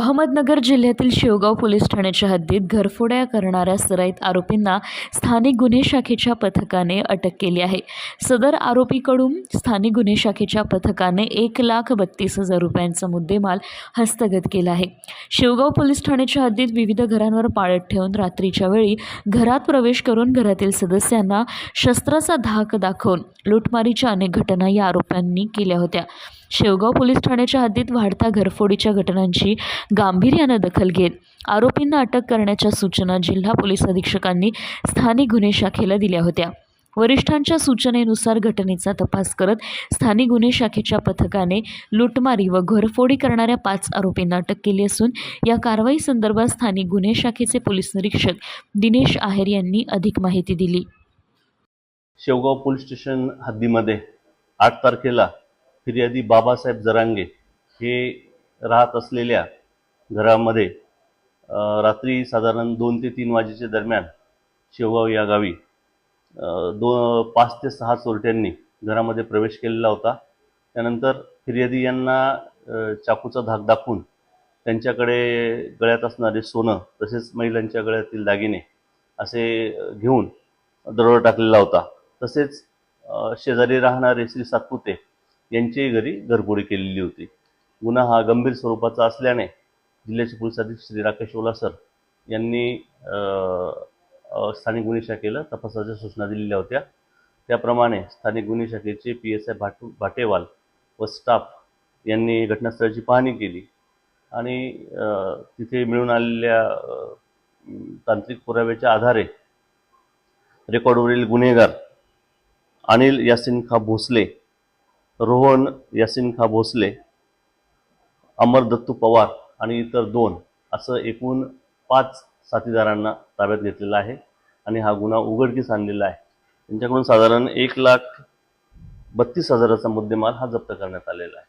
अहमदनगर जिल्ह्यातील शेवगाव पोलीस ठाण्याच्या हद्दीत घरफोड्या करणाऱ्या सराईत आरोपींना स्थानिक गुन्हे शाखेच्या पथकाने अटक केली आहे. सदर आरोपीकडून स्थानिक गुन्हे शाखेच्या पथकाने एक लाख बत्तीस हजार रुपयांचा मुद्देमाल हस्तगत केला आहे. शेवगाव पोलीस ठाण्याच्या हद्दीत विविध घरांवर पाळत ठेवून रात्रीच्या वेळी घरात प्रवेश करून घरातील सदस्यांना शस्त्राचा धाक दाखवून लुटमारीच्या अनेक घटना या आरोपांनी केल्या होत्या. शेवगाव पोलीस ठाण्याच्या हद्दीत वाढता घरफोडीच्या घटनांची गांभीर्यानं दखल घेत आरोपींना अटक करण्याच्या सूचना जिल्हा पोलीस अधीक्षकांनी स्थानिक गुन्हे शाखेला दिल्या होत्या. वरिष्ठांच्या सूचनेनुसार घटनेचा तपास करत स्थानिक गुन्हे शाखेच्या पथकाने लुटमारी व घरफोडी करणाऱ्या पाच आरोपींना अटक केली असून या कारवाई संदर्भात स्थानिक गुन्हे शाखेचे पोलीस निरीक्षक दिनेश आहेर यांनी अधिक माहिती दिली. शेवगाव पोलीस स्टेशन हद्दीमध्ये आठ तारखेला फिर्यादी बाबासाहेब जरांगे हे राहत असलेल्या घरामध्ये रात्री साधारण दोन ते तीन वाजेच्या दरम्यान शेवगाव या गावी दो पाच ते सहा चोरट्यांनी घरामध्ये प्रवेश केलेला होता. त्यानंतर फिर्यादी यांना चाकूचा धाक दाखवून त्यांच्याकडे गळ्यात असणारे सोनं तसेच महिलांच्या गळ्यातील दागिने असे घेऊन दरोडा टाकलेला होता. तसेच शेजारी राहणारे श्री सातपुते यांच्याही घरी घरफोडी केलेली होती. गुन्हा हा गंभीर स्वरूपाचा असल्याने जिल्ह्याचे पोलीस अधीक्षक श्री राकेश ओलासर यांनी स्थानिक गुन्हे शाखेला तपासाच्या सूचना दिलेल्या होत्या. त्याप्रमाणे स्थानिक गुन्हे शाखेचे P S I Bhatu Bhatewal व स्टाफ यांनी घटनास्थळाची पाहणी केली आणि तिथे मिळून आलेल्या तांत्रिक पुराव्याच्या आधारे रेकॉर्डवरील गुन्हेगार अनिल यासिन खा भोसले रोहन यासिनखा भोसले अमर दत्तू पवार आणि इतर दोन असं एकूण पाच साथीदारांना ताब्यात घेतलेला आहे आणि हा गुन्हा उघडकीस आणलेला आहे. त्यांच्याकडून साधारण एक लाख बत्तीस हजाराचा मुद्देमाल हा जप्त करण्यात आलेला आहे.